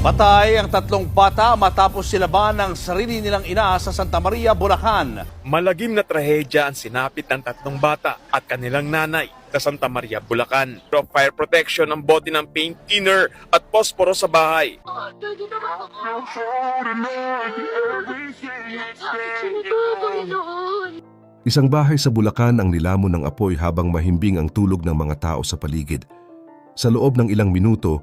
Patay ang tatlong bata matapos silaban ng sarili nilang ina sa Santa Maria, Bulacan. Malagim na trahedya ang sinapit ng tatlong bata at kanilang nanay sa Santa Maria, Bulacan. Pero fire protection ang bote ng paint thinner at posporo sa bahay. Isang bahay sa Bulacan ang nilamon ng apoy habang mahimbing ang tulog ng mga tao sa paligid. Sa loob ng ilang minuto,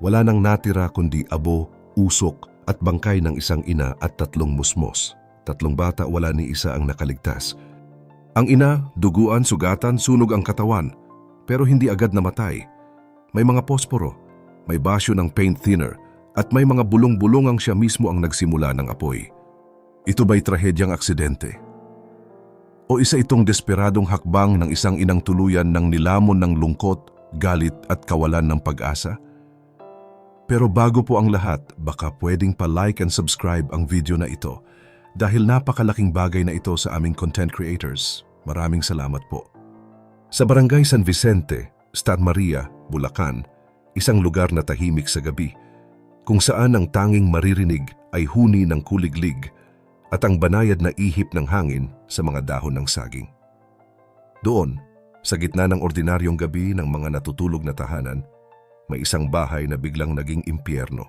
wala nang natira kundi abo, usok at bangkay ng isang ina at tatlong musmos. Tatlong bata wala ni isa ang nakaligtas. Ang ina, duguan, sugatan, sunog ang katawan, pero hindi agad namatay. May mga posporo, may basyo ng paint thinner, at may mga bulong-bulungang siya mismo ang nagsimula ng apoy. Ito ba'y trahedyang aksidente? O isa itong desperadong hakbang ng isang inang tuluyan ng nilamon ng lungkot, galit at kawalan ng pag-asa? Pero bago po ang lahat, baka pwedeng pa-like and subscribe ang video na ito dahil napakalaking bagay na ito sa aming content creators. Maraming salamat po. Sa Barangay San Vicente, Stan Maria, Bulacan, isang lugar na tahimik sa gabi, kung saan ang tanging maririnig ay huni ng kuliglig at ang banayad na ihip ng hangin sa mga dahon ng saging. Doon, sa gitna ng ordinaryong gabi ng mga natutulog na tahanan, may isang bahay na biglang naging impyerno.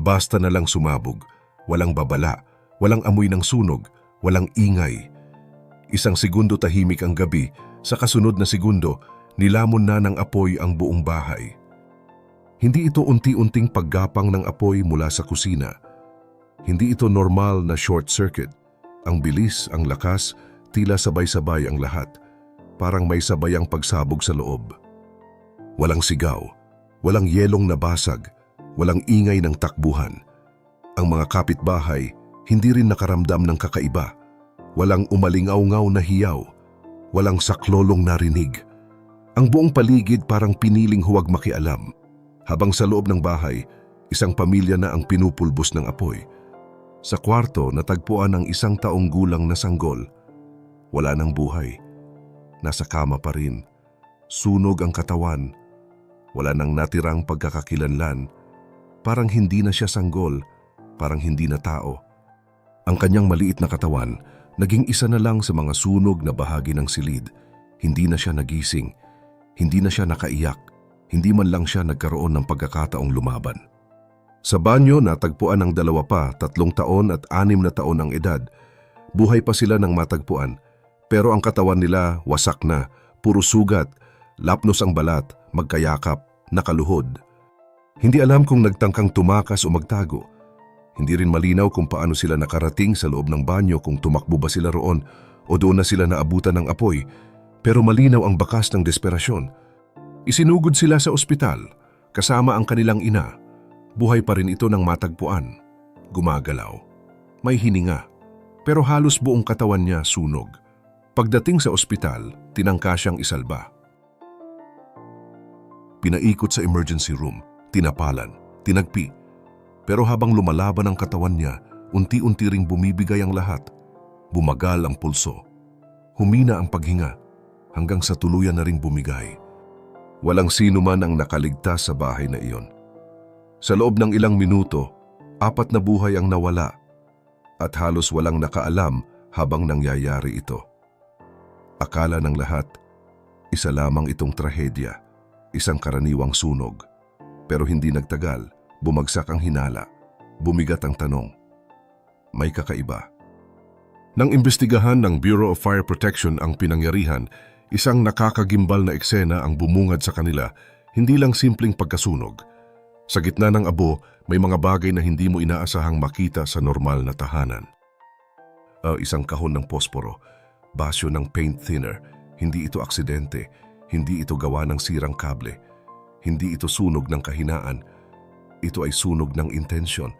Basta na lang sumabog, walang babala, walang amoy ng sunog, walang ingay. Isang segundo tahimik ang gabi, sa kasunod na segundo, nilamon na ng apoy ang buong bahay. Hindi ito unti-unting paggapang ng apoy mula sa kusina. Hindi ito normal na short circuit. Ang bilis, ang lakas, tila sabay-sabay ang lahat. Parang may sabayang pagsabog sa loob. Walang sigaw, walang yelong nabasag, walang ingay ng takbuhan. Ang mga kapitbahay hindi rin nakaramdam ng kakaiba. Walang umalingaw-ngaw na hiyaw, walang saklolong narinig. Ang buong paligid parang piniling huwag makialam. Habang sa loob ng bahay, isang pamilya na ang pinupulbos ng apoy. Sa kwarto, natagpuan ang isang taong gulang na sanggol. Wala nang buhay. Nasa kama pa rin. Sunog ang katawan. Wala nang natirang pagkakakilanlan. Parang hindi na siya sanggol. Parang hindi na tao. Ang kanyang maliit na katawan, naging isa na lang sa mga sunog na bahagi ng silid. Hindi na siya nagising. Hindi na siya nakaiyak. Hindi man lang siya nagkaroon ng pagkakataong lumaban. Sa banyo, natagpuan ng dalawa pa, tatlong taon at anim na taon ang edad. Buhay pa sila ng matagpuan, pero ang katawan nila wasak na, puro sugat, lapnos ang balat, magkayakap, nakaluhod. Hindi alam kung nagtangkang tumakas o magtago. Hindi rin malinaw kung paano sila nakarating sa loob ng banyo kung tumakbo ba sila roon o doon na sila naabutan ng apoy, pero malinaw ang bakas ng desperasyon. Isinugod sila sa ospital, kasama ang kanilang ina. Buhay pa rin ito ng matagpuan. Gumagalaw. May hininga. Pero halos buong katawan niya sunog. Pagdating sa ospital, tinangka siyang isalba. Pinaikot sa emergency room, tinapalan, tinagpi. Pero habang lumalaban ang katawan niya, unti-unti ring bumibigay ang lahat. Bumagal ang pulso. Humina ang paghinga hanggang sa tuluyan na ring bumigay. Walang sino man ang nakaligtas sa bahay na iyon. Sa loob ng ilang minuto, apat na buhay ang nawala at halos walang nakaalam habang nangyayari ito. Akala ng lahat, isa lamang itong trahedya, isang karaniwang sunog. Pero hindi nagtagal, bumagsak ang hinala, bumigat ang tanong. May kakaiba. Nang imbestigahan ng Bureau of Fire Protection ang pinangyarihan, isang nakakagimbal na eksena ang bumungad sa kanila, hindi lang simpleng pagkasunog. Sa gitna ng abo, may mga bagay na hindi mo inaasahang makita sa normal na tahanan. Ah, isang kahon ng posporo, basyo ng paint thinner, hindi ito aksidente, hindi ito gawa ng sirang kable, hindi ito sunog ng kahinaan, ito ay sunog ng intensyon.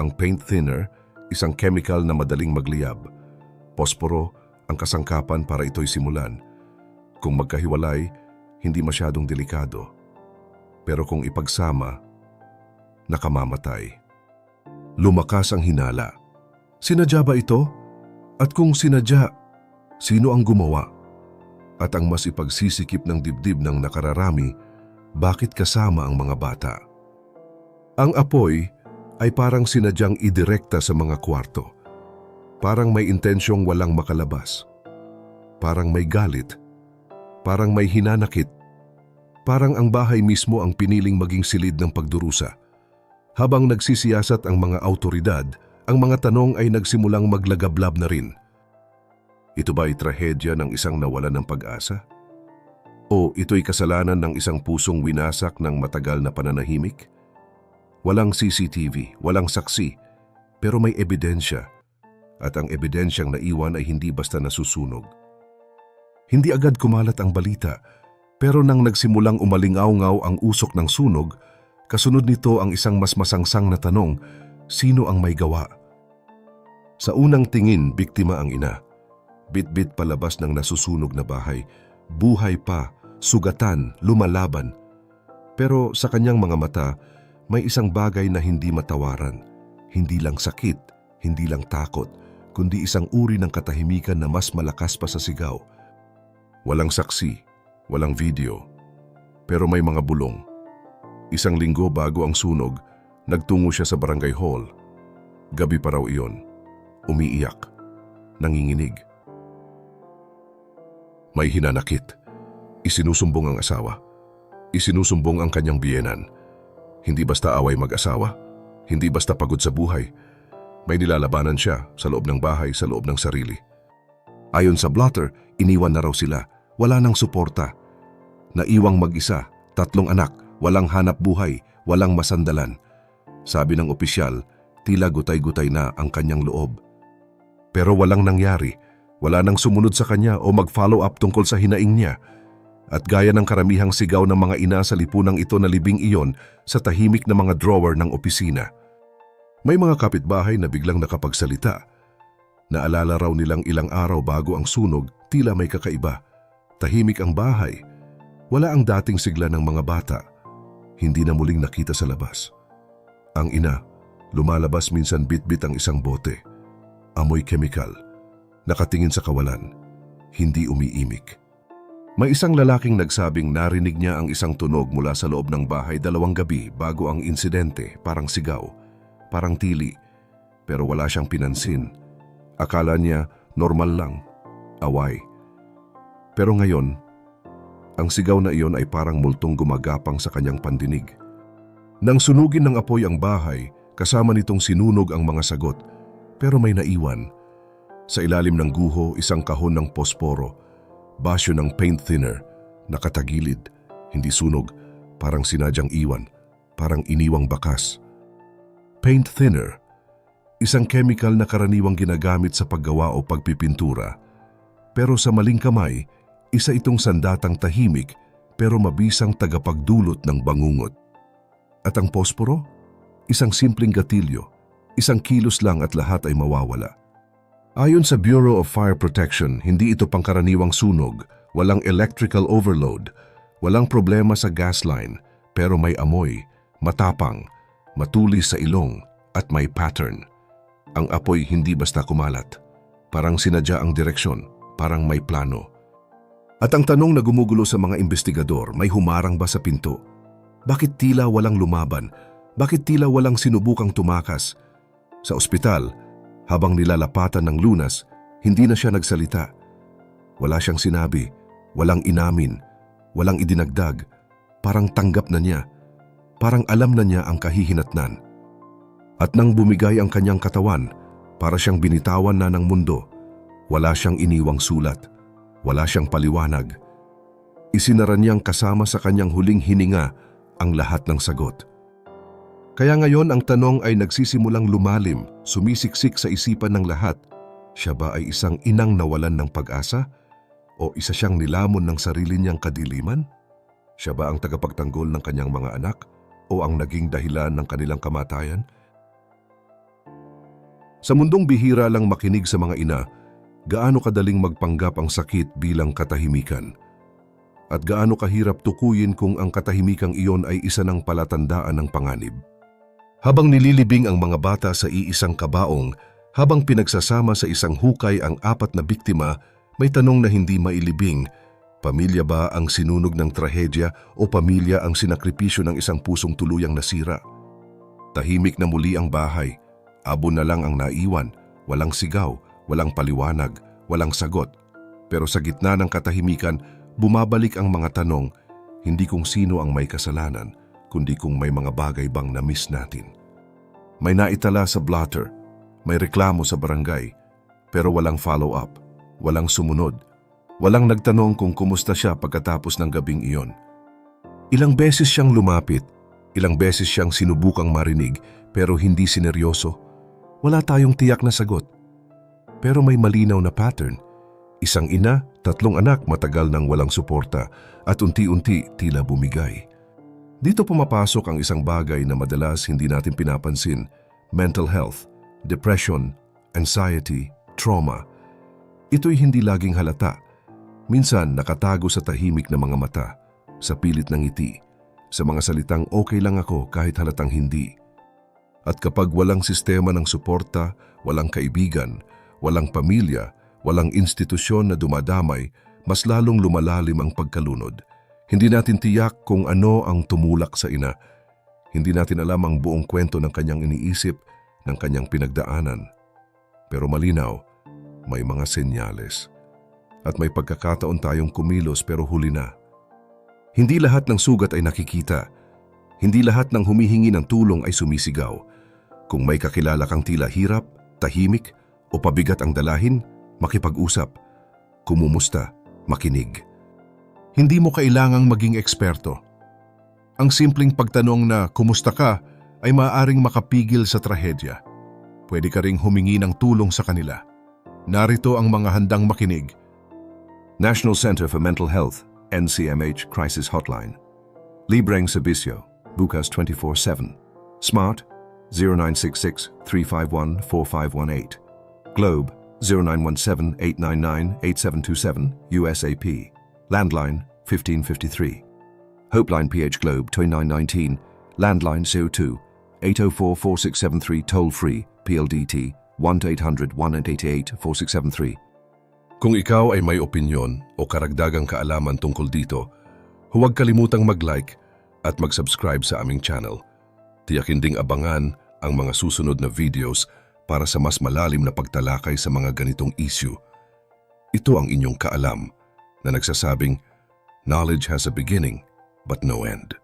Ang paint thinner, isang chemical na madaling magliyab. Posporo, ang kasangkapan para ito'y simulan. Kung magkahiwalay, hindi masyadong delikado. Pero kung ipagsama, nakamamatay. Lumakas ang hinala. Sinadya ba ito? At kung sinadya, sino ang gumawa? At ang mas ipagsisikip ng dibdib ng nakararami, bakit kasama ang mga bata? Ang apoy ay parang sinadyang idirekta sa mga kwarto. Parang may intensyong walang makalabas. Parang may galit. Parang may hinanakit. Parang ang bahay mismo ang piniling maging silid ng pagdurusa. Habang nagsisiyasat ang mga autoridad, ang mga tanong ay nagsimulang maglagablab na rin. Ito ba ay trahedya ng isang nawalan ng pag-asa? O ito'y kasalanan ng isang pusong winasak ng matagal na pananahimik? Walang CCTV, walang saksi, pero may ebidensya. At ang ebidensyang naiwan ay hindi basta nasusunog. Hindi agad kumalat ang balita, pero nang nagsimulang umalingaw-ngaw ang usok ng sunog, kasunod nito ang isang mas masangsang na tanong, sino ang may gawa? Sa unang tingin, biktima ang ina. Bit-bit palabas ng nasusunog na bahay, buhay pa, sugatan, lumalaban. Pero sa kanyang mga mata, may isang bagay na hindi matawaran. Hindi lang sakit, hindi lang takot, kundi isang uri ng katahimikan na mas malakas pa sa sigaw. Walang saksi, walang video, pero may mga bulong. Isang linggo bago ang sunog, nagtungo siya sa barangay hall. Gabi pa raw iyon. Umiiyak. Nanginginig. May hinanakit. Isinusumbong ang asawa. Isinusumbong ang kanyang biyenan. Hindi basta away mag-asawa. Hindi basta pagod sa buhay. May nilalabanan siya sa loob ng bahay, sa loob ng sarili. Ayon sa blotter, iniwan na raw sila. Wala nang suporta. Naiwang mag-isa, tatlong anak, walang hanap buhay, walang masandalan. Sabi ng opisyal, tila gutay-gutay na ang kanyang loob. Pero walang nangyari. Wala nang sumunod sa kanya o mag-follow up tungkol sa hinaing niya. At gaya ng karamihang sigaw ng mga ina sa lipunang ito na libing iyon sa tahimik na mga drawer ng opisina. May mga kapitbahay na biglang nakapagsalita. Naalala raw nilang ilang araw bago ang sunog, tila may kakaiba. Tahimik ang bahay. Wala ang dating sigla ng mga bata. Hindi na muling nakita sa labas. Ang ina, lumalabas minsan bitbit ang isang bote. Amoy chemical. Nakatingin sa kawalan. Hindi umiimik. May isang lalaking nagsabing narinig niya ang isang tunog mula sa loob ng bahay dalawang gabi bago ang insidente, parang sigaw, parang tili, pero wala siyang pinansin. Akala niya normal lang, away. Pero ngayon, ang sigaw na iyon ay parang multong gumagapang sa kanyang pandinig. Nang sunugin ng apoy ang bahay, kasama nitong sinunog ang mga sagot, pero may naiwan. Sa ilalim ng guho, isang kahon ng posporo, basyo ng paint thinner, nakatagilid, hindi sunog, parang sinadyang iwan, parang iniwang bakas. Paint thinner, isang chemical na karaniwang ginagamit sa paggawa o pagpipintura. Pero sa maling kamay, isa itong sandatang tahimik pero mabisang tagapagdulot ng bangungot. At ang posporo? Isang simpleng gatilyo, isang kilos lang at lahat ay mawawala. Ayon sa Bureau of Fire Protection, hindi ito pangkaraniwang sunog, walang electrical overload, walang problema sa gas line, pero may amoy, matapang, matulis sa ilong, at may pattern. Ang apoy hindi basta kumalat. Parang sinadya ang direksyon, parang may plano. At ang tanong na gumugulo sa mga investigador, may humarang ba sa pinto? Bakit tila walang lumaban? Bakit tila walang sinubukang tumakas? Sa ospital, habang nilalapatan ng lunas, hindi na siya nagsalita. Wala siyang sinabi, walang inamin, walang idinagdag. Parang tanggap na niya. Parang alam na niya ang kahihinatnan. At nang bumigay ang kanyang katawan, para siyang binitawan na ng mundo, wala siyang iniwang sulat, wala siyang paliwanag. Isinara niyang kasama sa kanyang huling hininga ang lahat ng sagot. Kaya ngayon ang tanong ay nagsisimulang lumalim, sumisiksik sa isipan ng lahat. Siya ba ay isang inang nawalan ng pag-asa? O isa siyang nilamon ng sarili niyang kadiliman? Siya ba ang tagapagtanggol ng kanyang mga anak? O ang naging dahilan ng kanilang kamatayan? Sa mundong bihira lang makinig sa mga ina, gaano kadaling magpanggap ang sakit bilang katahimikan? At gaano kahirap tukuyin kung ang katahimikang iyon ay isa ng palatandaan ng panganib? Habang nililibing ang mga bata sa iisang kabaong, habang pinagsasama sa isang hukay ang apat na biktima, may tanong na hindi mailibing, pamilya ba ang sinunog ng trahedya o pamilya ang sinakripisyo ng isang pusong tuluyang nasira? Tahimik na muli ang bahay. Abo na lang ang naiwan. Walang sigaw, walang paliwanag, walang sagot. Pero sa gitna ng katahimikan, bumabalik ang mga tanong, hindi kung sino ang may kasalanan, kundi kung may mga bagay bang na-miss natin. May naitala sa blotter, may reklamo sa barangay, pero walang follow-up, walang sumunod, walang nagtanong kung kumusta siya pagkatapos ng gabing iyon. Ilang beses siyang lumapit, ilang beses siyang sinubukang marinig pero hindi sineryoso. Wala tayong tiyak na sagot. Pero may malinaw na pattern. Isang ina, tatlong anak matagal nang walang suporta at unti-unti tila bumigay. Dito pumapasok ang isang bagay na madalas hindi natin pinapansin, mental health, depression, anxiety, trauma. Ito'y hindi laging halata. Minsan nakatago sa tahimik na mga mata, sa pilit ng ngiti, sa mga salitang okay lang ako kahit halatang hindi. At kapag walang sistema ng suporta, walang kaibigan, walang pamilya, walang institusyon na dumadamay, mas lalong lumalalim ang pagkalunod. Hindi natin tiyak kung ano ang tumulak sa ina. Hindi natin alam ang buong kwento ng kanyang iniisip, ng kanyang pinagdaanan. Pero malinaw, may mga senyales. At may pagkakataon tayong kumilos pero huli na. Hindi lahat ng sugat ay nakikita. Hindi lahat ng humihingi ng tulong ay sumisigaw. Kung may kakilala kang tila hirap, tahimik, o pabigat ang dalahin, makipag-usap. Kumumusta, makinig. Hindi mo kailangang maging eksperto. Ang simpleng pagtanong na kumusta ka ay maaaring makapigil sa trahedya. Pwede ka ring humingi ng tulong sa kanila. Narito ang mga handang makinig. National Center for Mental Health, NCMH Crisis Hotline. Libreng Servicio, Bukas 24-7. Smart, 0966-351-4518. Globe, 0917-899-8727, USAP. Landline, 1553. Hopeline PH Globe, 2919. Landline CO2, 804-4673 toll-free, PLDT, 1-800-188-4673. Kung ikaw ay may opinyon o karagdagang kaalaman tungkol dito, huwag kalimutang mag-like at mag-subscribe sa aming channel. Tiyakin ding abangan ang mga susunod na videos para sa mas malalim na pagtalakay sa mga ganitong issue. Ito ang inyong kaalam na nagsasabing, Knowledge has a beginning but no end.